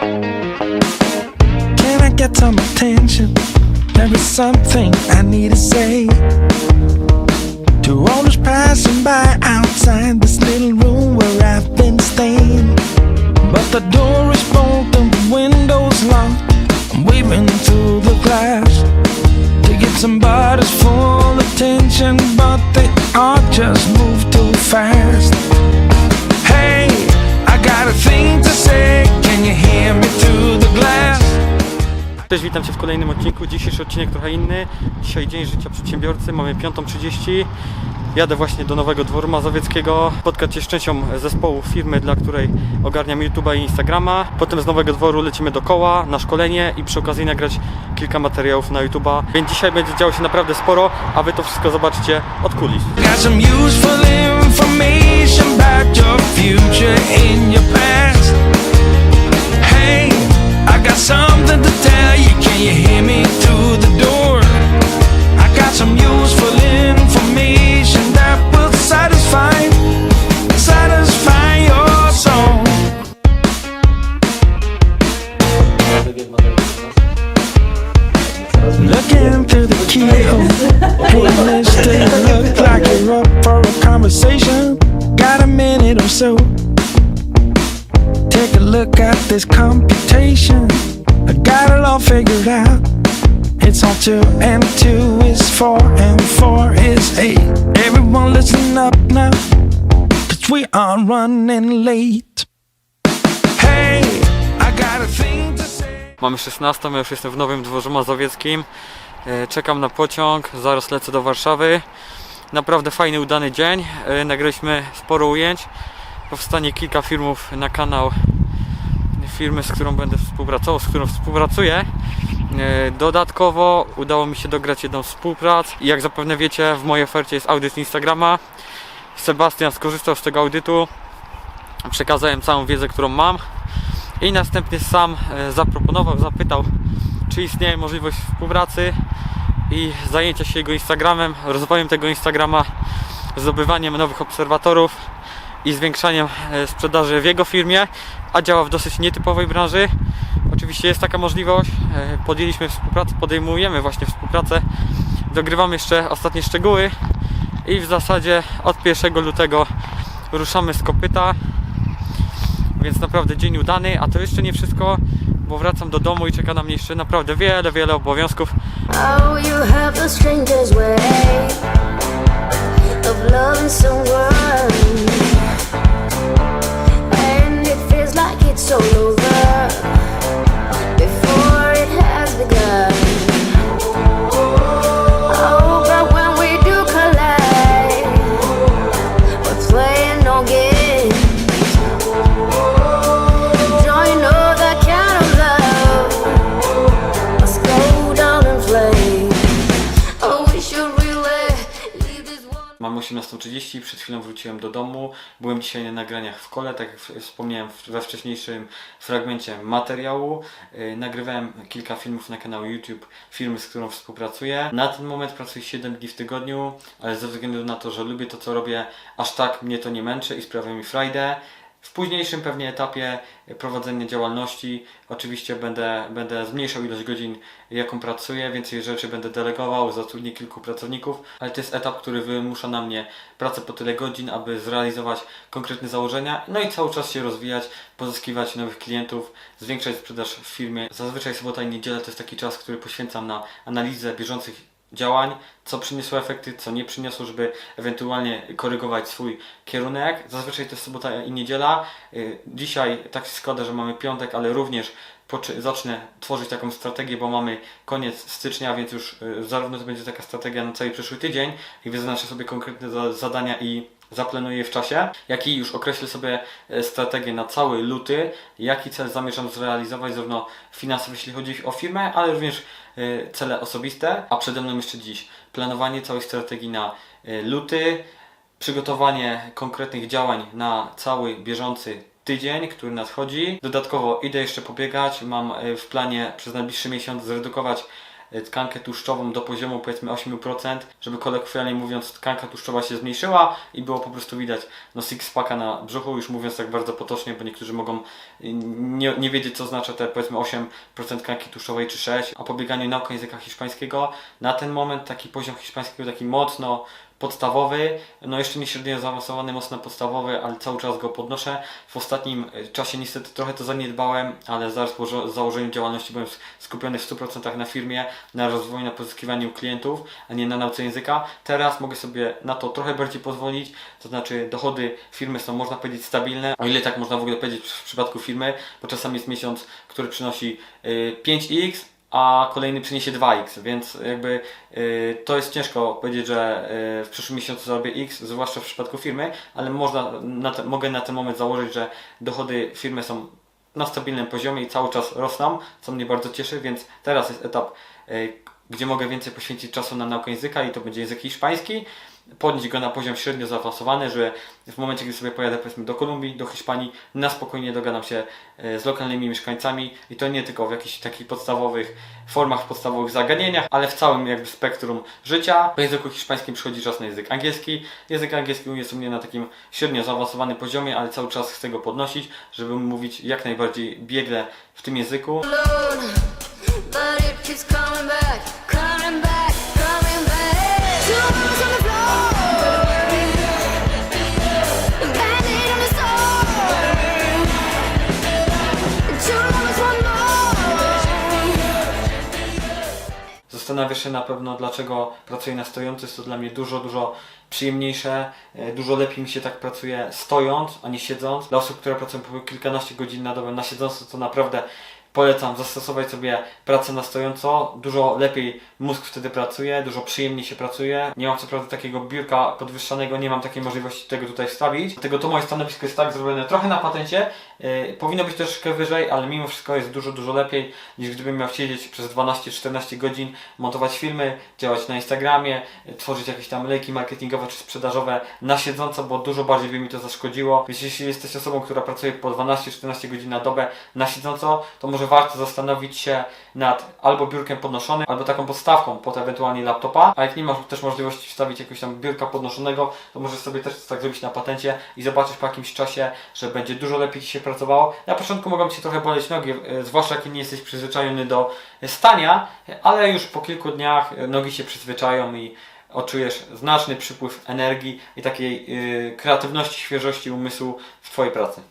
Can I get some attention? There is something I need to say to all those passing by outside this little room where I've been staying. But the door is bolted, the window's locked. I'm waving through the glass to get somebody's full attention, but they all just move too fast. Hey, I got a thing to say. Cześć, witam Cię w kolejnym odcinku. Dzisiejszy odcinek trochę inny. Dzisiaj dzień życia przedsiębiorcy, mamy 5.30. Jadę właśnie do Nowego Dworu Mazowieckiego, spotkać się z częścią zespołu firmy, dla której ogarniam YouTube'a i Instagrama. Potem z Nowego Dworu lecimy do koła na szkolenie i przy okazji nagrać kilka materiałów na YouTube'a. Więc dzisiaj będzie działo się naprawdę sporo, a Wy to wszystko zobaczycie od kulis. Got some useful information about your future and your past. I got something to tell you. Can you hear me through the door? I got some useful information that will satisfy, satisfy your soul. Looking through the keyhole. Hey, mister, you look like you're up for a conversation. Got a minute or so. Look at this computation. I got it all figured out. It's all two and two is four and four is eight. Everyone listen up now. Cause we are running late. Hey, I got a thing to say. Mamy 16, ja już jestem w Nowym Dworze Mazowieckim. E, Czekam na pociąg, zaraz lecę do Warszawy. Naprawdę fajny, udany dzień. E, Nagraliśmy sporo ujęć. Powstanie kilka filmów na kanał firmy, z którą będę współpracował, z którą współpracuję. E, Dodatkowo udało mi się dograć jedną współprac i jak zapewne wiecie, w mojej ofercie jest audyt Instagrama. Sebastian skorzystał z tego audytu. Przekazałem całą wiedzę, którą mam i następnie sam e, zaproponował, zapytał, czy istnieje możliwość współpracy i zajęcia się jego Instagramem, rozwojem tego Instagrama, zdobywaniem nowych obserwatorów i zwiększaniem e, sprzedaży w jego firmie, a działa w dosyć nietypowej branży. Oczywiście jest taka możliwość, e, podjęliśmy współpracę, podejmujemy właśnie współpracę, dogrywamy jeszcze ostatnie szczegóły i w zasadzie od 1 lutego ruszamy z kopyta więc naprawdę dzień udany, a to jeszcze nie wszystko, bo wracam do domu i czeka na mnie jeszcze naprawdę wiele, wiele obowiązków. Oh, it's all over before it has begun. 18.30, przed chwilą wróciłem do domu. Byłem dzisiaj na nagraniach w kole, tak jak wspomniałem we wcześniejszym fragmencie materiału. Yy, Nagrywałem kilka filmów na kanał YouTube firmy, z którą współpracuję. Na ten moment pracuję 7 dni w tygodniu, ale ze względu na to, że lubię to, co robię, aż tak mnie to nie męczy i sprawia mi frajdę. W późniejszym pewnie etapie prowadzenia działalności oczywiście będę, będę zmniejszał ilość godzin, jaką pracuję, więcej rzeczy będę delegował, zatrudnię kilku pracowników, ale to jest etap, który wymusza na mnie pracę po tyle godzin, aby zrealizować konkretne założenia, no i cały czas się rozwijać, pozyskiwać nowych klientów, zwiększać sprzedaż w firmie. Zazwyczaj sobota i niedziela to jest taki czas, który poświęcam na analizę bieżących działań, co przyniosło efekty, co nie przyniosło, żeby ewentualnie korygować swój kierunek. Zazwyczaj to jest sobota i niedziela. Y, Dzisiaj tak się składa, że mamy piątek, ale również zacznę tworzyć taką strategię, bo mamy koniec stycznia, więc już y, zarówno to będzie taka strategia na cały przyszły tydzień i wyznaczę sobie konkretne za- zadania i zaplanuję w czasie, jak i już określę sobie e, strategię na cały luty, jaki cel zamierzam zrealizować, zarówno finansowo, jeśli chodzi o firmę, ale również cele osobiste, a przede mną jeszcze dziś planowanie całej strategii na e, luty, przygotowanie konkretnych działań na cały bieżący tydzień, który nadchodzi. Dodatkowo idę jeszcze pobiegać. Mam e, w planie przez najbliższy miesiąc zredukować tkankę tłuszczową do poziomu powiedzmy 8%, żeby kolokwialnie mówiąc tkanka tłuszczowa się zmniejszyła i było po prostu widać no six packa na brzuchu, już mówiąc tak bardzo potocznie, bo niektórzy mogą y, nie, nie wiedzieć co znaczy te powiedzmy 8% tkanki tłuszczowej czy 6, a po bieganiu nauką języka hiszpańskiego. Na ten moment taki poziom hiszpańskiego taki mocno podstawowy, no jeszcze nie średnio zaawansowany, mocno podstawowy, ale cały czas go podnoszę. W ostatnim e, czasie niestety trochę to zaniedbałem, ale zaraz po założeniu działalności byłem skupiony w 100% na firmie, na rozwoju, na pozyskiwaniu klientów, a nie na nauce języka. Teraz mogę sobie na to trochę bardziej pozwolić, to znaczy dochody firmy są można powiedzieć stabilne, o ile tak można w ogóle powiedzieć w przypadku firmy, bo czasami jest miesiąc, który przynosi y, 5x, a kolejny przyniesie 2x, więc jakby y, to jest ciężko powiedzieć, że y, w przyszłym miesiącu zarobię x, zwłaszcza w przypadku firmy, ale można, na te, mogę na ten moment założyć, że dochody firmy są na stabilnym poziomie i cały czas rosną, co mnie bardzo cieszy, więc teraz jest etap, y, gdzie mogę więcej poświęcić czasu na naukę języka i to będzie język hiszpański, podnieść go na poziom średnio zaawansowany, że w momencie, gdy sobie pojadę powiedzmy do Kolumbii, do Hiszpanii, na spokojnie dogadam się e, z lokalnymi mieszkańcami i to nie tylko w jakichś takich podstawowych formach, podstawowych zagadnieniach, ale w całym jakby spektrum życia. Po języku hiszpańskim przychodzi czas na język angielski. Język angielski jest u mnie na takim średnio zaawansowanym poziomie, ale cały czas chcę go podnosić, żeby mówić jak najbardziej biegle w tym języku. alone, Zastanawiasz się na pewno, dlaczego pracuję na stojąco. Jest to dla mnie dużo, dużo przyjemniejsze. e, Dużo lepiej mi się tak pracuje stojąc, a nie siedząc. Dla osób, które pracują po kilkanaście godzin na dobę na siedząco, to naprawdę polecam zastosować sobie pracę na stojąco. Dużo lepiej mózg wtedy pracuje, dużo przyjemniej się pracuje. Nie mam co prawda takiego biurka podwyższanego, nie mam takiej możliwości tego tutaj wstawić. Dlatego to moje stanowisko jest tak zrobione trochę na patencie. Yy, powinno być troszeczkę wyżej, ale mimo wszystko jest dużo, dużo lepiej niż gdybym miał siedzieć przez 12-14 godzin, montować filmy, działać na Instagramie, yy, tworzyć jakieś tam lejki marketingowe czy sprzedażowe na siedząco, bo dużo bardziej by mi to zaszkodziło. Więc jeśli jesteś osobą, która pracuje po 12-14 godzin na dobę na siedząco, to może warto zastanowić się nad albo biurkiem podnoszonym, albo taką podstawką pod ewentualnie laptopa, a jak nie masz też możliwości wstawić jakiegoś tam biurka podnoszonego, to możesz sobie też tak zrobić na patencie i zobaczysz po jakimś czasie, że będzie dużo lepiej Ci się pracowało. Na początku mogą Ci trochę boleć nogi, e, zwłaszcza jak nie jesteś przyzwyczajony do stania, ale już po kilku dniach e, nogi się przyzwyczają i odczujesz znaczny przypływ energii i takiej e, kreatywności, świeżości umysłu w Twojej pracy.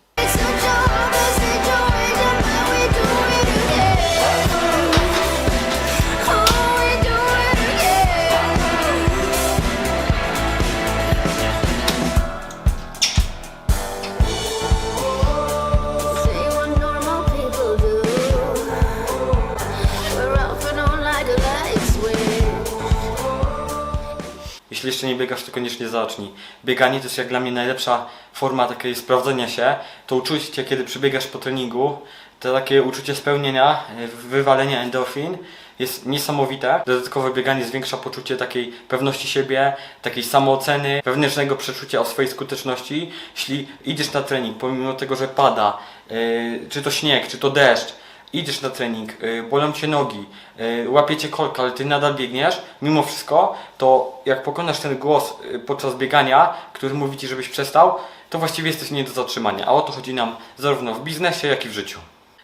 Jeśli jeszcze nie biegasz, to koniecznie zacznij. Bieganie to jest jak dla mnie najlepsza forma takiej sprawdzenia się. To uczucie, kiedy przebiegasz po treningu, to takie uczucie spełnienia, e, wywalenia endorfin jest niesamowite. Dodatkowe bieganie zwiększa poczucie takiej pewności siebie, takiej samooceny, wewnętrznego przeczucia o swojej skuteczności. Jeśli idziesz na trening, pomimo tego, że pada, e, czy to śnieg, czy to deszcz, idziesz na trening, y, bolą cię nogi, y, łapiecie kolkę, ale ty nadal biegniesz, mimo wszystko, to jak pokonasz ten głos y, podczas biegania, który mówi ci, żebyś przestał, to właściwie jesteś nie do zatrzymania. A o to chodzi nam zarówno w biznesie, jak i w życiu.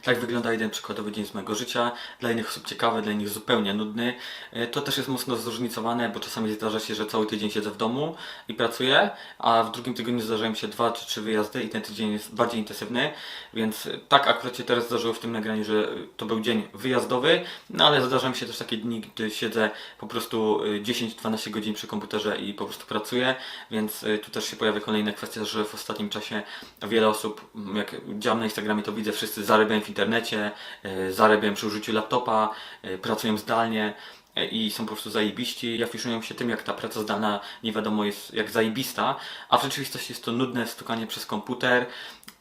Tak wygląda jeden przykładowy dzień z mojego życia. Dla innych osób ciekawy, dla innych zupełnie nudny. E, To też jest mocno zróżnicowane, bo czasami zdarza się, że cały tydzień siedzę w domu i pracuję, a w drugim tygodniu zdarzają się dwa czy trzy wyjazdy i ten tydzień jest bardziej intensywny, więc e, tak akurat się teraz zdarzyło w tym nagraniu, że e, to był dzień wyjazdowy, no ale zdarzają się też takie dni, gdy siedzę po prostu e, 10-12 godzin przy komputerze i po prostu pracuję, więc e, tu też się pojawia kolejna kwestia, że w ostatnim czasie wiele osób, jak działam na Instagramie, to widzę wszyscy zarabiają internecie, e, zarabiają przy użyciu laptopa, e, pracują zdalnie e, i są po prostu zajebiści. Ja fiszują się tym, jak ta praca zdalna nie wiadomo jest jak zajebista, a w rzeczywistości jest to nudne stukanie przez komputer,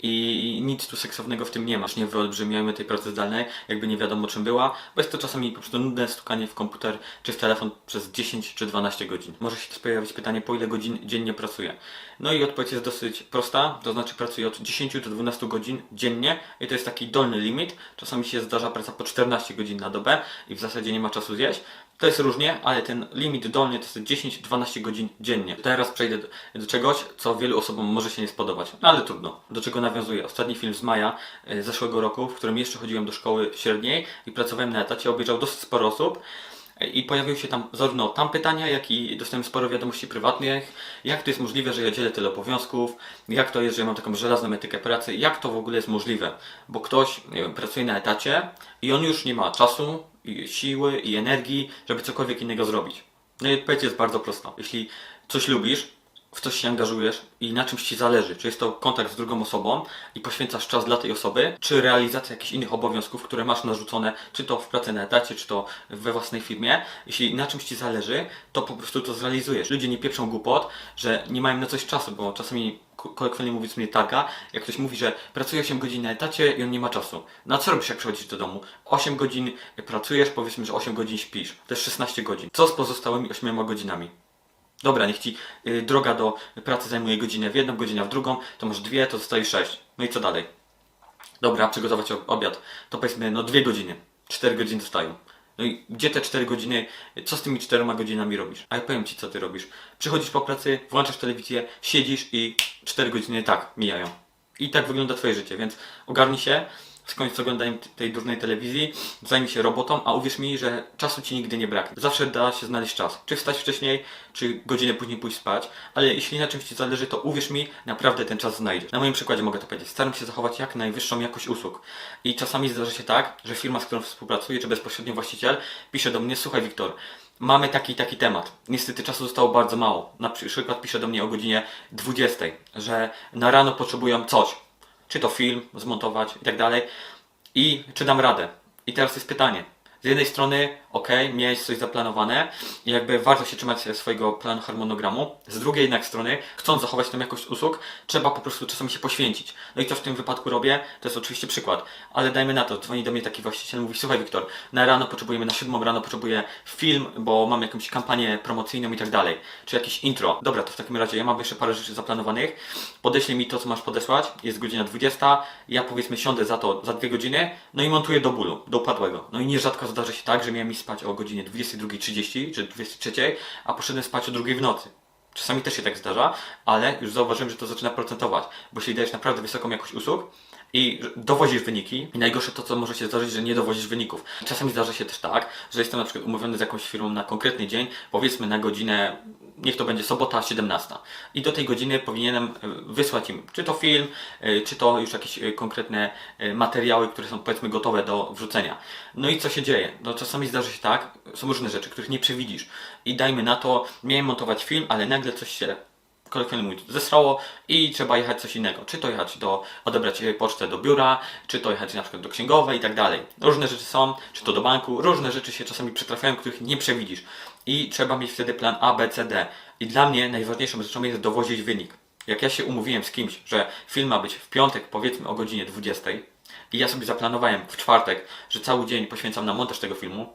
i nic tu seksownego w tym nie ma. Nie wyolbrzymiajmy tej pracy zdalnej, jakby nie wiadomo czym była, bo jest to czasami po prostu nudne stukanie w komputer czy w telefon przez 10 czy 12 godzin. Może się też pojawić pytanie, po ile godzin dziennie pracuję. No i odpowiedź jest dosyć prosta, to znaczy pracuję od 10 do 12 godzin dziennie i to jest taki dolny limit. Czasami się zdarza praca po 14 godzin na dobę i w zasadzie nie ma czasu zjeść. To jest różnie, ale ten limit dolny to jest 10-12 godzin dziennie. Teraz przejdę do, czegoś, co wielu osobom może się nie spodobać, no ale trudno. Do czego nawiązuję? Ostatni film z maja e, zeszłego roku, w którym jeszcze chodziłem do szkoły średniej i pracowałem na etacie, obejrzał dosyć sporo osób. I pojawiły się tam zarówno tam pytania, jak i dostałem sporo wiadomości prywatnych. Jak to jest możliwe, że ja dzielę tyle obowiązków? Jak to jest, że ja mam taką żelazną etykę pracy? Jak to w ogóle jest możliwe? Bo ktoś, wiem, pracuje na etacie i on już nie ma czasu, i siły i energii, żeby cokolwiek innego zrobić. No i odpowiedź jest bardzo prosta. Jeśli coś lubisz, w coś się angażujesz i na czymś ci zależy, czy jest to kontakt z drugą osobą i poświęcasz czas dla tej osoby, czy realizacja jakichś innych obowiązków, które masz narzucone, czy to w pracy na etacie, czy to we własnej firmie, jeśli na czymś ci zależy, to po prostu to zrealizujesz. Ludzie nie pieprzą głupot, że nie mają na coś czasu, bo czasami ko- kolokwialnie mówiąc mnie targa, jak ktoś mówi, że pracuje 8 godzin na etacie i on nie ma czasu. Na co robisz jak przychodzisz do domu? 8 godzin pracujesz, powiedzmy, że 8 godzin śpisz. To jest 16 godzin. Co z pozostałymi 8 godzinami? Dobra, niech ci y, droga do pracy zajmuje godzinę w jedną, godzinę w drugą, to masz dwie, to zostaje sześć. No i co dalej? Dobra, przygotować obiad. To powiedzmy, no dwie godziny. Cztery godziny zostają. No i gdzie te cztery godziny, co z tymi czterema godzinami robisz? A ja powiem ci, co ty robisz. Przychodzisz po pracy, włączasz telewizję, siedzisz i cztery godziny tak mijają. I tak wygląda twoje życie, więc ogarnij się, skończ z oglądaniem tej durnej telewizji, zajmij się robotą, a uwierz mi, że czasu ci nigdy nie braknie. Zawsze da się znaleźć czas. Czy wstać wcześniej, czy godzinę później pójść spać, ale jeśli na czymś ci zależy, to uwierz mi, naprawdę ten czas znajdziesz. Na moim przykładzie mogę to powiedzieć. Staram się zachować jak najwyższą jakość usług. I czasami zdarza się tak, że firma, z którą współpracuję, czy bezpośrednio właściciel, pisze do mnie, słuchaj Wiktor, mamy taki i taki temat. Niestety czasu zostało bardzo mało. Na przykład pisze do mnie o godzinie 20, że na rano potrzebują coś. Czy to film zmontować i tak dalej. I czy dam radę? I teraz jest pytanie. Z jednej strony, ok, miałeś coś zaplanowane i jakby warto się trzymać swojego planu harmonogramu. Z drugiej jednak strony, chcąc zachować tą jakość usług, trzeba po prostu czasami się poświęcić. No i co w tym wypadku robię? To jest oczywiście przykład. Ale dajmy na to, dzwoni do mnie taki właściciel, mówi, słuchaj Wiktor, na rano potrzebujemy, na siódmą rano potrzebuję film, bo mam jakąś kampanię promocyjną i tak dalej. Czy jakieś intro. Dobra, to w takim razie ja mam jeszcze parę rzeczy zaplanowanych. Podeślij mi to, co masz podesłać. Jest godzina 20. Ja powiedzmy siądę za to za dwie godziny, no i montuję do bólu, do upadłego. No i nierzadko zdarzy się tak, że miałem mi spać o godzinie 22.30 czy 23, a poszedłem spać o drugiej w nocy. Czasami też się tak zdarza, ale już zauważyłem, że to zaczyna procentować, bo jeśli dajesz naprawdę wysoką jakość usług i dowozisz wyniki i najgorsze to, co może się zdarzyć, że nie dowozisz wyników. Czasami zdarza się też tak, że jestem na przykład umówiony z jakąś firmą na konkretny dzień, powiedzmy na godzinę, niech to będzie sobota 17 i do tej godziny powinienem e, wysłać im czy to film, e, czy to już jakieś e, konkretne materiały, które są powiedzmy gotowe do wrzucenia. No i co się dzieje? No czasami zdarzy się tak, są różne rzeczy, których nie przewidzisz i dajmy na to, miałem montować film, ale nagle coś się kolokwialnie mówiąc, zesrało i trzeba jechać coś innego. Czy to jechać do, odebrać e, pocztę do biura, czy to jechać na przykład do księgowej i tak dalej. Różne rzeczy są, czy to do banku, różne rzeczy się czasami przytrafiają, których nie przewidzisz. I trzeba mieć wtedy plan A, B, C, D. I dla mnie najważniejszą rzeczą jest dowozić wynik. Jak ja się umówiłem z kimś, że film ma być w piątek, powiedzmy o godzinie 20 i ja sobie zaplanowałem w czwartek, że cały dzień poświęcam na montaż tego filmu,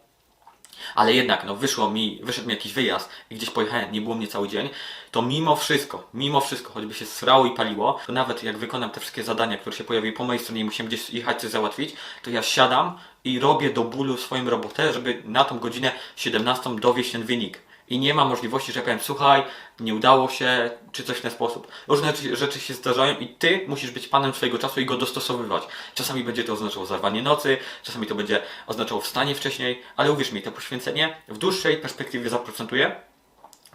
ale jednak no, wyszło mi, wyszedł mi jakiś wyjazd i gdzieś pojechałem, nie było mnie cały dzień, to mimo wszystko, mimo wszystko, choćby się srało i paliło, to nawet jak wykonam te wszystkie zadania, które się pojawiły po mojej stronie i musiałem gdzieś jechać coś załatwić, to ja siadam i robię do bólu swoją robotę, żeby na tą godzinę 17 dowieść ten wynik. I nie ma możliwości, że ja powiem, słuchaj, nie udało się, czy coś w ten sposób. Różne rzeczy- się zdarzają i ty musisz być panem swojego czasu i go dostosowywać. Czasami będzie to oznaczało zarwanie nocy, czasami to będzie oznaczało wstanie wcześniej, ale uwierz mi, to poświęcenie w dłuższej perspektywie zaprocentuje,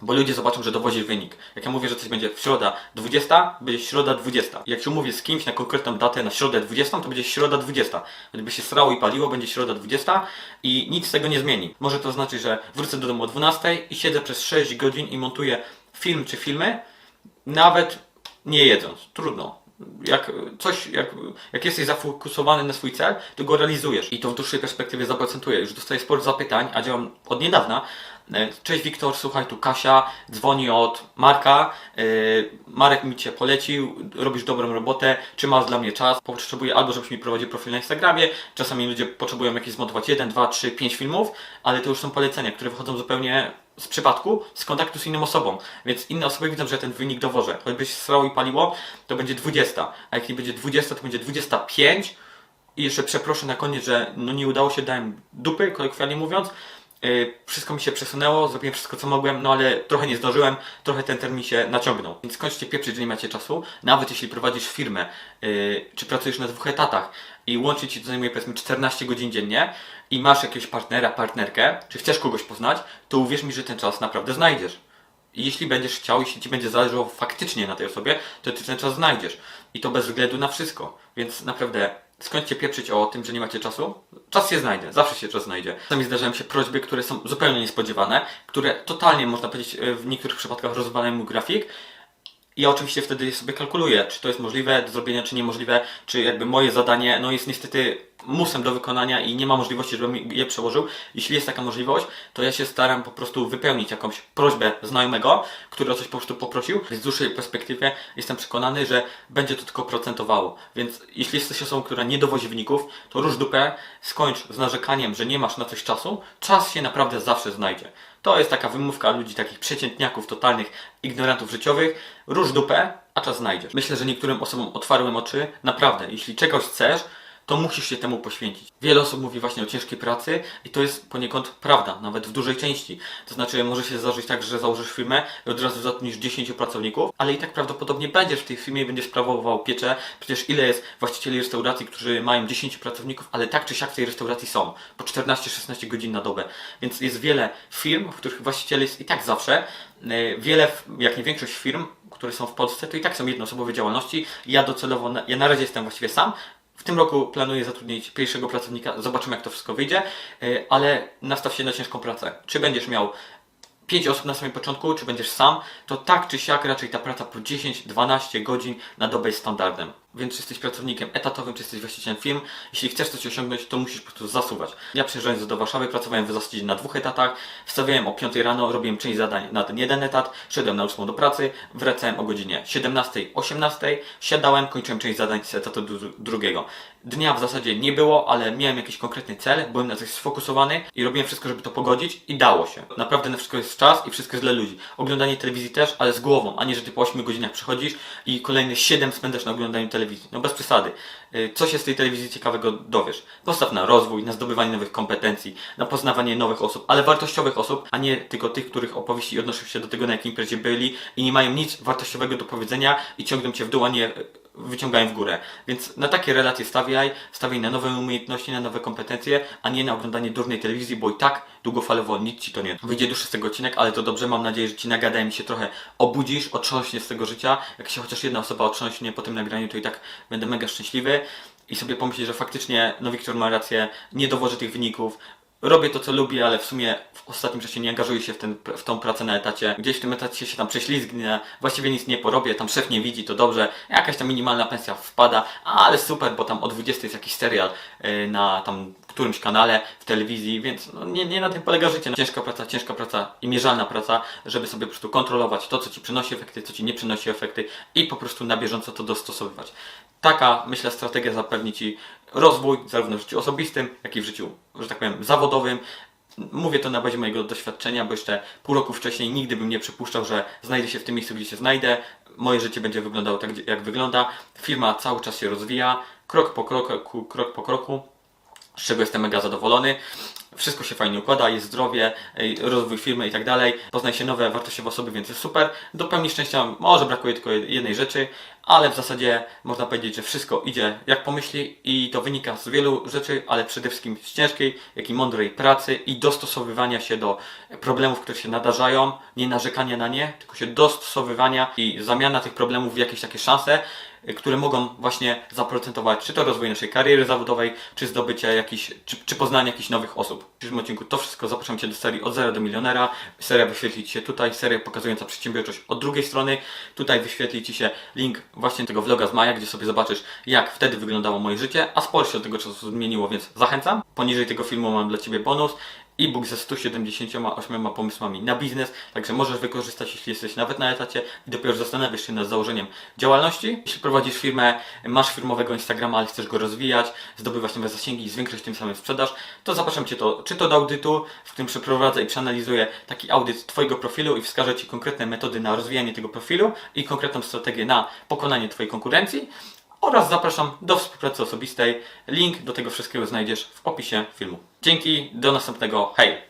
bo ludzie zobaczą, że dowozisz wynik. Jak ja mówię, że coś będzie w środa 20, będzie środa 20. Jak się umówię z kimś na konkretną datę na środę 20, to będzie środa 20. Gdyby się srało i paliło, będzie środa 20 i nic z tego nie zmieni. Może to znaczyć, że wrócę do domu o 12 i siedzę przez 6 godzin i montuję film czy filmy, nawet nie jedząc. Trudno. Jak coś, jak, jak jesteś zafokusowany na swój cel, to go realizujesz i to w dłuższej perspektywie zaprocentuje. Już dostaję sporo zapytań, a działam od niedawna, Cześć Wiktor, słuchaj, tu Kasia, dzwoni od Marka. E, Marek mi Cię polecił, robisz dobrą robotę, czy masz dla mnie czas? Potrzebuję albo żebyś mi prowadził profil na Instagramie, czasami ludzie potrzebują jakieś zmontować 1, 2, 3, 5 filmów, ale to już są polecenia, które wychodzą zupełnie z przypadku, z kontaktu z inną osobą, więc inne osoby widzą, że ten wynik dowożę. Choćbyś srało i paliło, to będzie 20, a nie będzie 20, to będzie 25 i jeszcze przeproszę na koniec, że no nie udało się, dałem dupy, kolokwialnie mówiąc. Yy, wszystko mi się przesunęło, zrobiłem wszystko co mogłem, no ale trochę nie zdążyłem, trochę ten termin się naciągnął. Więc kończcie pieprzyć, że nie macie czasu. Nawet jeśli prowadzisz firmę, yy, czy pracujesz na dwóch etatach i łącznie ci to zajmuje powiedzmy 14 godzin dziennie i masz jakiegoś partnera, partnerkę, czy chcesz kogoś poznać, to uwierz mi, że ten czas naprawdę znajdziesz. I jeśli będziesz chciał, jeśli ci będzie zależało faktycznie na tej osobie, to ty ten czas znajdziesz. I to bez względu na wszystko. Więc naprawdę skończcie pieprzyć o tym, że nie macie czasu. Czas się znajdzie, zawsze się czas znajdzie. Czasami zdarzają się prośby, które są zupełnie niespodziewane, które totalnie, można powiedzieć, w niektórych przypadkach rozwalają mój grafik. Ja oczywiście wtedy sobie kalkuluję, czy to jest możliwe do zrobienia, czy niemożliwe, czy jakby moje zadanie no jest niestety musem do wykonania i nie ma możliwości, żebym je przełożył. Jeśli jest taka możliwość, to ja się staram po prostu wypełnić jakąś prośbę znajomego, który o coś po prostu poprosił. W dłuższej perspektywie jestem przekonany, że będzie to tylko procentowało. Więc jeśli jesteś osobą, która nie dowozi wyników, to rusz dupę, skończ z narzekaniem, że nie masz na coś czasu. Czas się naprawdę zawsze znajdzie. To jest taka wymówka ludzi, takich przeciętniaków, totalnych ignorantów życiowych. Rusz dupę, a czas znajdziesz. Myślę, że niektórym osobom otwarłem oczy. Naprawdę, jeśli czegoś chcesz, to musisz się temu poświęcić. Wiele osób mówi właśnie o ciężkiej pracy i to jest poniekąd prawda, nawet w dużej części. To znaczy może się zdarzyć tak, że założysz firmę i od razu zatrudnisz 10 pracowników, ale i tak prawdopodobnie będziesz w tej firmie i będziesz sprawował pieczę. Przecież ile jest właścicieli restauracji, którzy mają 10 pracowników, ale tak czy siak w tej restauracji są. Po 14-16 godzin na dobę. Więc jest wiele firm, w których właściciel jest i tak zawsze. Yy, Wiele, jak nie większość firm, które są w Polsce, to i tak są jednoosobowe działalności. Ja docelowo, ja na razie jestem właściwie sam, w tym roku planuję zatrudnić pierwszego pracownika, zobaczymy jak to wszystko wyjdzie, yy, ale nastaw się na ciężką pracę. Czy będziesz miał 5 osób na samym początku, czy będziesz sam, to tak czy siak raczej ta praca po 10-12 godzin na dobę jest standardem. Więc czy jesteś pracownikiem etatowym, czy jesteś właścicielem firm, jeśli chcesz coś osiągnąć, to musisz po prostu zasuwać. Ja przyjeżdżając do Warszawy, pracowałem w zasadzie na dwóch etatach, wstawiałem o 5 rano, robiłem część zadań na ten jeden etat, szedłem na 8 do pracy, wracałem o godzinie 17-18, siadałem, kończyłem część zadań z etatu dru- drugiego. Dnia w zasadzie nie było, ale miałem jakiś konkretny cel, byłem na coś sfokusowany i robiłem wszystko, żeby to pogodzić i dało się. Naprawdę na wszystko jest czas i wszystko jest dla ludzi. Oglądanie telewizji też, ale z głową, a nie, że ty po 8 godzinach przychodzisz i kolejne 7 spędzasz na oglądaniu telewizji. No bez przesady. Y, Co się z tej telewizji ciekawego dowiesz? Postaw na rozwój, na zdobywanie nowych kompetencji, na poznawanie nowych osób, ale wartościowych osób, a nie tylko tych, których opowieści odnoszą się do tego, na jakiej imprezie byli i nie mają nic wartościowego do powiedzenia i ciągną cię w dół, a nie wyciągają w górę. Więc na takie relacje stawiaj, stawiaj na nowe umiejętności, na nowe kompetencje, a nie na oglądanie durnej telewizji, bo i tak długofalowo nic ci to nie. Wyjdzie dłuższy z tego odcinek, ale to dobrze, mam nadzieję, że ci nagadałem się trochę obudzisz, otrząśniesz z tego życia. Jak się chociaż jedna osoba otrząśnie po tym nagraniu, to i tak będę mega szczęśliwy i sobie pomyśleć, że faktycznie no Wiktor ma rację, nie dowożę tych wyników, robię to, co lubię, ale w sumie w ostatnim czasie nie angażuję się w, ten, w tą pracę na etacie. Gdzieś w tym etacie się tam prześlizgnę, właściwie nic nie porobię, tam szef nie widzi, to dobrze, jakaś tam minimalna pensja wpada, ale super, bo tam o 20 jest jakiś serial yy, na tam którymś kanale w telewizji, więc no, nie, nie na tym polega życie. Ciężka praca, ciężka praca i mierzalna praca, żeby sobie po prostu kontrolować to, co ci przynosi efekty, co ci nie przynosi efekty i po prostu na bieżąco to dostosowywać. Taka, myślę, strategia zapewni Ci rozwój zarówno w życiu osobistym, jak i w życiu, że tak powiem, zawodowym. Mówię to na bazie mojego doświadczenia, bo jeszcze pół roku wcześniej nigdy bym nie przypuszczał, że znajdę się w tym miejscu, gdzie się znajdę. Moje życie będzie wyglądało tak, jak wygląda. Firma cały czas się rozwija, krok po kroku, krok po kroku z czego jestem mega zadowolony. Wszystko się fajnie układa, jest zdrowie, rozwój firmy i tak dalej. Poznaje się nowe wartościowe osoby, więc jest super. Do pełni szczęścia może brakuje tylko jednej rzeczy, ale w zasadzie można powiedzieć, że wszystko idzie jak pomyśli i to wynika z wielu rzeczy, ale przede wszystkim z ciężkiej, jak i mądrej pracy i dostosowywania się do problemów, które się nadarzają, nie narzekania na nie, tylko się dostosowywania i zamiana tych problemów w jakieś takie szanse, które mogą właśnie zaprocentować czy to rozwój naszej kariery zawodowej, czy zdobycie jakichś, czy, czy poznanie jakichś nowych osób. W przyszłym odcinku to wszystko zapraszam Cię do serii od zera do milionera. Seria wyświetli Ci się tutaj, seria pokazująca przedsiębiorczość od drugiej strony. Tutaj wyświetli Ci się link właśnie tego vloga z maja, gdzie sobie zobaczysz jak wtedy wyglądało moje życie, a sporo się od tego czasu zmieniło, więc zachęcam. Poniżej tego filmu mam dla Ciebie bonus e-book ze 178 pomysłami na biznes, także możesz wykorzystać, jeśli jesteś nawet na etacie i dopiero zastanawiasz się nad założeniem działalności. Jeśli prowadzisz firmę, masz firmowego Instagrama, ale chcesz go rozwijać, zdobywać nowe zasięgi i zwiększyć tym samym sprzedaż, to zapraszam Cię to, czy to do audytu, w którym przeprowadzę i przeanalizuję taki audyt Twojego profilu i wskażę Ci konkretne metody na rozwijanie tego profilu i konkretną strategię na pokonanie Twojej konkurencji oraz zapraszam do współpracy osobistej. Link do tego wszystkiego znajdziesz w opisie filmu. Dzięki, do następnego, hej!